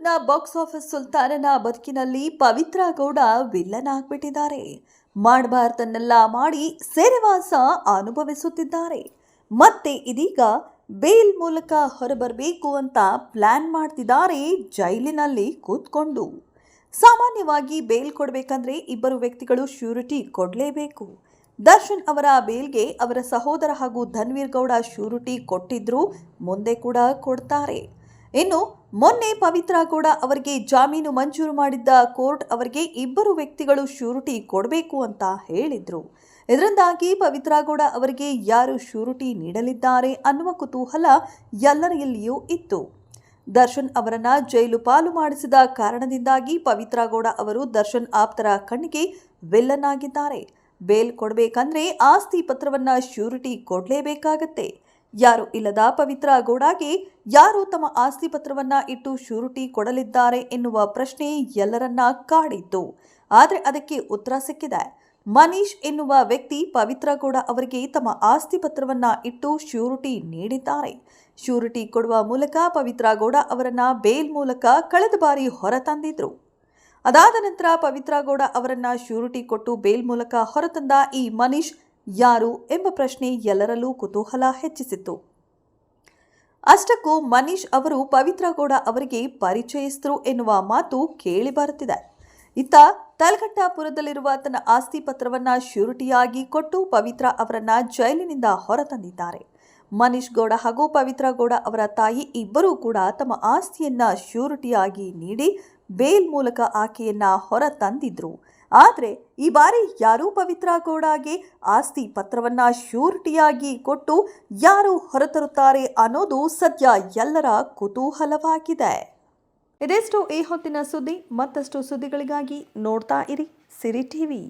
ಬಾಲಿವುಡ್ನ box office ಸುಲ್ತಾನನ ಬದುಕಿನಲ್ಲಿ Pavithra Gowda villain ಆಗ್ಬಿಟ್ಟಿದ್ದಾರೆ. ಮಾಡಬಾರ್ದನ್ನೆಲ್ಲ ಮಾಡಿ ಸೆರೆವಾಸ ಅನುಭವಿಸುತ್ತಿದ್ದಾರೆ. ಮತ್ತೆ ಇದೀಗ ಬೇಲ್ ಮೂಲಕ ಹೊರಬರಬೇಕು ಅಂತ ಪ್ಲಾನ್ ಮಾಡ್ತಿದ್ದಾರೆ ಜೈಲಿನಲ್ಲಿ ಕೂತ್ಕೊಂಡು. ಸಾಮಾನ್ಯವಾಗಿ ಬೇಲ್ ಕೊಡಬೇಕಂದ್ರೆ ಇಬ್ಬರು ವ್ಯಕ್ತಿಗಳು ಶ್ಯೂರಿಟಿ ಕೊಡಲೇಬೇಕು. ದರ್ಶನ್ ಅವರ ಬೇಲ್ಗೆ ಅವರ ಸಹೋದರ ಹಾಗೂ ಧನ್ವೀರ್ ಗೌಡ ಶ್ಯೂರಿಟಿ ಕೊಟ್ಟಿದ್ರು ಮುಂದೆ ಕೂಡ ಕೊಡ್ತಾರೆ. ಇನ್ನು ಮೊನ್ನೆ ಪವಿತ್ರ ಗೌಡ ಅವರಿಗೆ ಜಾಮೀನು ಮಂಜೂರು ಮಾಡಿದ್ದ ಕೋರ್ಟ್ ಅವರಿಗೆ ಇಬ್ಬರು ವ್ಯಕ್ತಿಗಳು ಶ್ಯೂರಿಟಿ ಕೊಡಬೇಕು ಅಂತ ಹೇಳಿದ್ರು. ಇದರಿಂದಾಗಿ ಪವಿತ್ರ ಗೌಡ ಅವರಿಗೆ ಯಾರು ಶ್ಯೂರಿಟಿ ನೀಡಲಿದ್ದಾರೆ ಅನ್ನುವ ಕುತೂಹಲ ಎಲ್ಲರಲ್ಲಿಯೂ ಇತ್ತು. ದರ್ಶನ್ ಅವರನ್ನ ಜೈಲು ಪಾಲು ಮಾಡಿಸಿದ ಕಾರಣದಿಂದಾಗಿ ಪವಿತ್ರ ಗೌಡ ಅವರು ದರ್ಶನ್ ಆಪ್ತರ ಕಣ್ಣಿಗೆ ವಿಲ್ಲನ್ ಆಗಿದ್ದಾರೆ. ಬೇಲ್ ಕೊಡಬೇಕಂದ್ರೆ ಆಸ್ತಿ ಪತ್ರವನ್ನ ಶ್ಯೂರಿಟಿ ಕೊಡಲೇಬೇಕಾಗತ್ತೆ. ಯಾರು ಇಲ್ಲದ ಪವಿತ್ರ ಗೌಡಾಗೆ ಯಾರು ತಮ್ಮ ಆಸ್ತಿ ಪತ್ರವನ್ನ ಇಟ್ಟು ಶ್ಯೂರಿಟಿ ಕೊಡಲಿದ್ದಾರೆ ಎನ್ನುವ ಪ್ರಶ್ನೆ ಎಲ್ಲರನ್ನ ಕಾಡಿತ್ತು ಆದರೆ ಅದಕ್ಕೆ ಉತ್ತರ ಸಿಕ್ಕಿದೆ. ಮನೀಶ್ ಎನ್ನುವ ವ್ಯಕ್ತಿ ಪವಿತ್ರ ಗೌಡ ಅವರಿಗೆ ತಮ್ಮ ಆಸ್ತಿ ಪತ್ರವನ್ನ ಇಟ್ಟು ಶ್ಯೂರಿಟಿ ನೀಡಿದ್ದಾರೆ. ಶ್ಯೂರಿಟಿ ಕೊಡುವ ಮೂಲಕ ಪವಿತ್ರ ಗೌಡ ಅವರನ್ನ ಬೇಲ್ ಮೂಲಕ ಕಳೆದ ಬಾರಿ ಹೊರತಂದಿದ್ರು. ಅದಾದ ನಂತರ ಪವಿತ್ರ ಗೌಡ ಅವರನ್ನ ಶ್ಯೂರಿಟಿ ಕೊಟ್ಟು ಬೇಲ್ ಮೂಲಕ ಹೊರತಂದ ಈ ಮನೀಶ್ ಯಾರು ಎಂಬ ಪ್ರಶ್ನೆ ಎಲ್ಲರಲ್ಲೂ ಕುತೂಹಲ ಹೆಚ್ಚಿಸಿತ್ತು. ಅಷ್ಟಕ್ಕೂ ಮನೀಶ್ ಅವರು ಪವಿತ್ರ ಗೌಡ ಅವರಿಗೆ ಪರಿಚಯಿಸಿದ್ರು ಎನ್ನುವ ಮಾತು ಕೇಳಿ ಬರುತ್ತಿದೆ. ಇತ್ತ ತಲಘಟ್ಟಾಪುರದಲ್ಲಿರುವ ತನ್ನ ಆಸ್ತಿ ಪತ್ರವನ್ನು ಶ್ಯೂರಿಟಿಯಾಗಿ ಕೊಟ್ಟು ಪವಿತ್ರ ಅವರನ್ನ ಜೈಲಿನಿಂದ ಹೊರತಂದಿದ್ದಾರೆ. ಮನೀಶ್ ಗೌಡ ಹಾಗೂ ಪವಿತ್ರ ಗೌಡ ಅವರ ತಾಯಿ ಇಬ್ಬರೂ ಕೂಡ ತಮ್ಮ ಆಸ್ತಿಯನ್ನ ಶ್ಯೂರಿಟಿಯಾಗಿ ನೀಡಿ, ಬೇಲ್ ಮೂಲಕ ಆಕೆಯನ್ನ ಹೊರ ತಂದಿದ್ರು ಆದರೆ ಈ ಬಾರಿ ಯಾರೂ ಪವಿತ್ರ ಗೌಡಾಗೆ ಆಸ್ತಿ ಪತ್ರವನ್ನು ಶ್ಯೂರಿಟಿಯಾಗಿ ಕೊಟ್ಟು ಯಾರು ಹೊರತರುತ್ತಾರೆ ಅನ್ನೋದು ಸದ್ಯ ಎಲ್ಲರ ಕುತೂಹಲವಾಗಿದೆ. ಇದೆಷ್ಟು ಈ ಹೊತ್ತಿನ ಸುದ್ದಿ. ಮತ್ತಷ್ಟು ಸುದ್ದಿಗಳಿಗಾಗಿ ನೋಡ್ತಾ ಇರಿ ಸಿರಿ ಟಿವಿ.